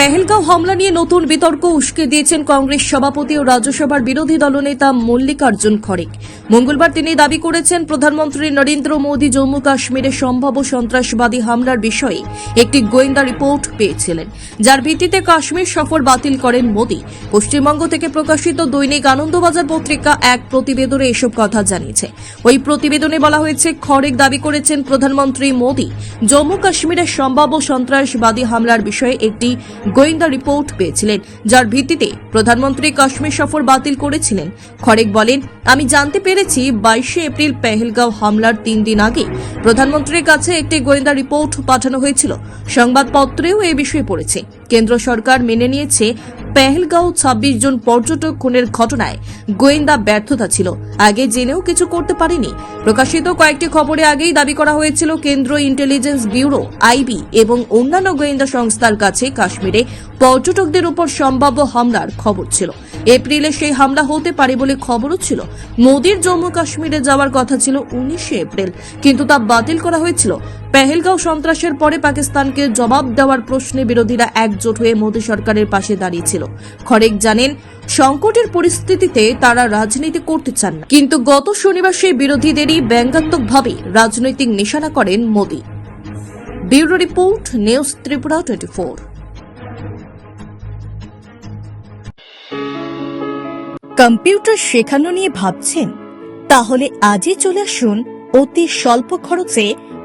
পেহেলগাঁও হামলা নিয়ে নতুন বিতর্ক উস্কে দিয়েছেন কংগ্রেস সভাপতি ও রাজ্যসভার বিরোধী দলনেতা মল্লিকার্জুন খড়িক মঙ্গলবার তিনি দাবি করেছেন, প্রধানমন্ত্রী নরেন্দ্র মোদী জম্মু কাশ্মীরে সম্ভাব্য সন্ত্রাসবাদী হামলার বিষয়ে একটি গোয়েন্দা রিপোর্ট পেয়েছিলেন। যার ভিত্তিতে কাশ্মীর সফর বাতিল করেন মোদী। পশ্চিমবঙ্গ থেকে প্রকাশিত দৈনিক আনন্দবাজার পত্রিকা এক প্রতিবেদনে এসব কথা জানিয়েছে। ওই প্রতিবেদনে বলা হয়েছে খড়িক দাবি করেছেন প্রধানমন্ত্রী মোদী, জম্মু কাশ্মীরের সম্ভাব্য সন্ত্রাসবাদী হামলার বিষয়ে একটি গোয়েন্দা রিপোর্ট পেয়েছিলেন, যার ভিত্তিতে প্রধানমন্ত্রী কাশ্মীর সফর বাতিল করেছিলেন। খড়েক বলেন, আমি জানতে পেরেছি বাইশে এপ্রিল পেহেলগাঁও হামলার তিন দিন আগে প্রধানমন্ত্রীর কাছে একটি গোয়েন্দা রিপোর্ট পাঠানো হয়েছিল। সংবাদপত্রেও এ বিষয়ে পড়েছে। কেন্দ্র সরকার মেনে নিয়েছে পেহেলগাঁও ছাব্বিশ জন পর্যটক খুনের ঘটনায় গোয়েন্দা ব্যর্থতা ছিল। আগে জেনেও কিছু করতে পারেনি। প্রকাশিত কয়েকটি খবরে আগেই দাবি করা হয়েছিল, কেন্দ্র ইন্টেলিজেন্স ব্যুরো, আইবি এবং অন্যান্য গোয়েন্দা সংস্থার কাছে কাশ্মীরে পর্যটকদের উপর সম্ভাব্য হামলার খবর ছিল। এপ্রিলে সেই হামলা হতে পারে বলে খবরও ছিল। মোদির জম্মু কাশ্মীরে যাওয়ার কথা ছিল উনিশে এপ্রিল, কিন্তু তা বাতিল করা হয়েছিল। পেহেলগাঁও সন্ত্রাসের পরে পাকিস্তানকে জবাব দেওয়ার প্রশ্নে বিরোধীরা একজোট হয়ে মোদী সরকারের পাশে দাঁড়িয়েছিল। খরেক জানেন, সংকটের পরিস্থিতিতে তারা রাজনীতি করতে চান না। কিন্তু গত শনিবার সেই বিরোধীদেরই ব্যঙ্গাত্মকভাবে রাজনৈতিক নিশানা করেন Modi. Bureau report, news Tripura twenty four. Computer শেখানো নিয়ে ভাবছেন? তাহলে আজই চলে আসুন অতি স্বল্প খরচে